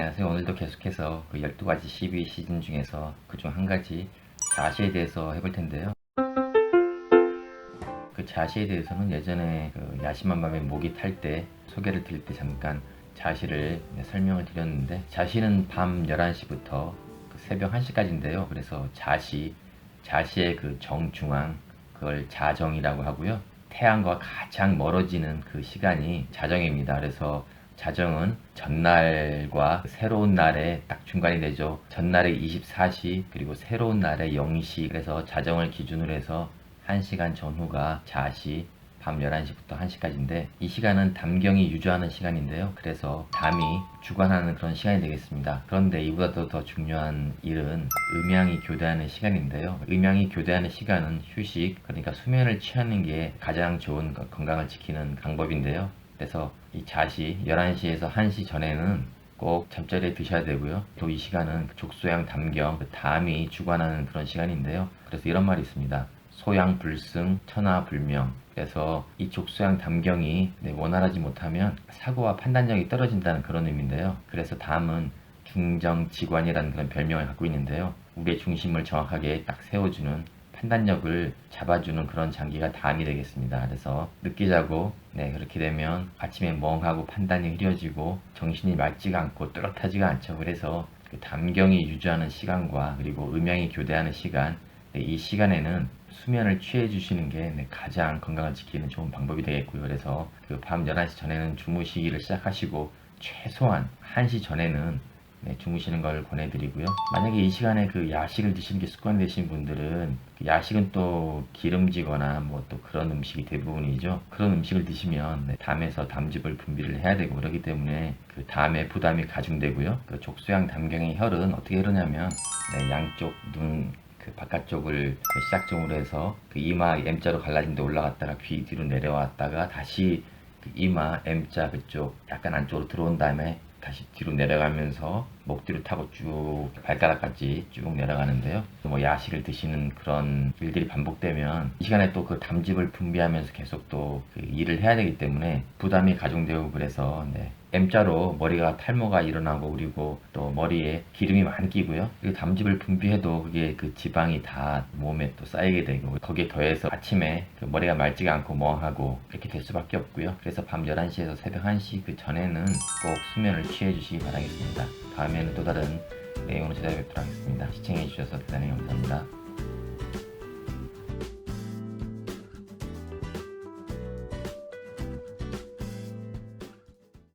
안녕하세요. 오늘도 계속해서 그 12가지 12 시즌 중에서 그중 한 가지 자시에 대해서 해볼 텐데요. 그 자시에 대해서는 예전에 그 야심한 밤에 모기 탈 때 소개를 드릴 때 잠깐 자시를 네, 설명을 드렸는데 자시는 밤 11시부터 그 새벽 1시까지인데요. 그래서 자시, 자시의 그 정중앙 그걸 자정이라고 하고요. 태양과 가장 멀어지는 그 시간이 자정입니다. 그래서 자정은 전날과 새로운 날의 딱 중간이 되죠. 전날의 24시 그리고 새로운 날의 0시 그래서 자정을 기준으로 해서 1시간 전후가 자시 밤 11시부터 1시까지인데 이 시간은 담경이 유주하는 시간인데요. 그래서 담이 주관하는 그런 시간이 되겠습니다. 그런데 이보다도 더 중요한 일은 음양이 교대하는 시간인데요. 음양이 교대하는 시간은 휴식, 그러니까 수면을 취하는 게 가장 좋은 거- 건강을 지키는 방법인데요. 그래서 이 자시 11시에서 1시 전에는 꼭 잠자리에 드셔야 되고요. 또 이 시간은 족소양 담경, 그 담이 주관하는 그런 시간인데요. 그래서 이런 말이 있습니다. 소양 불승, 천하 불명. 그래서 이 족소양 담경이 네, 원활하지 못하면 사고와 판단력이 떨어진다는 그런 의미인데요. 그래서 담은 중정지관이라는 그런 별명을 갖고 있는데요. 우리의 중심을 정확하게 딱 세워주는 판단력을 잡아주는 그런 장기가 담이 되겠습니다. 그래서 늦게 자고 네 그렇게 되면 아침에 멍하고 판단이 흐려지고 정신이 맑지가 않고 뚜렷하지가 않죠. 그래서 그 담경이 유지하는 시간과 그리고 음양이 교대하는 시간 네, 이 시간에는 수면을 취해 주시는 게 네, 가장 건강을 지키는 좋은 방법이 되겠고요. 그래서 그 밤 11시 전에는 주무시기를 시작하시고 최소한 1시 전에는 네, 주무시는 걸 권해드리고요. 만약에 이 시간에 그 야식을 드시는 게 습관이 되신 분들은 그 야식은 또 기름지거나 뭐 또 그런 음식이 대부분이죠. 그런 음식을 드시면 네, 담에서 담즙을 분비를 해야 되고 그러기 때문에 그 담에 부담이 가중되고요. 그 족소양 담경의 혈은 어떻게 흐르냐면 네, 양쪽 눈 그 바깥쪽을 그 시작점으로 해서 그 이마 M자로 갈라진 데 올라갔다가 귀 뒤로 내려왔다가 다시 그 이마 M자 그쪽 약간 안쪽으로 들어온 다음에 다시 뒤로 내려가면서 목 뒤로 타고 쭉 발가락까지 쭉 내려가는데요. 뭐 야식을 드시는 그런 일들이 반복되면 이 시간에 또 그 담즙을 분비하면서 계속 또 그 일을 해야 되기 때문에 부담이 가중되고 그래서 네. M자로 머리가 탈모가 일어나고 그리고 또 머리에 기름이 많이 끼고요. 그리고 담즙을 분비해도 그게 그 지방이 다 몸에 또 쌓이게 되고 거기에 더해서 아침에 그 머리가 맑지가 않고 멍하고 이렇게 될 수밖에 없고요. 그래서 밤 11시에서 새벽 1시 그 전에는 꼭 수면을 취해 주시기 바라겠습니다. 다음에는 또 다른 내용으로 찾아뵙도록 하겠습니다. 시청해 주셔서 대단히 감사합니다.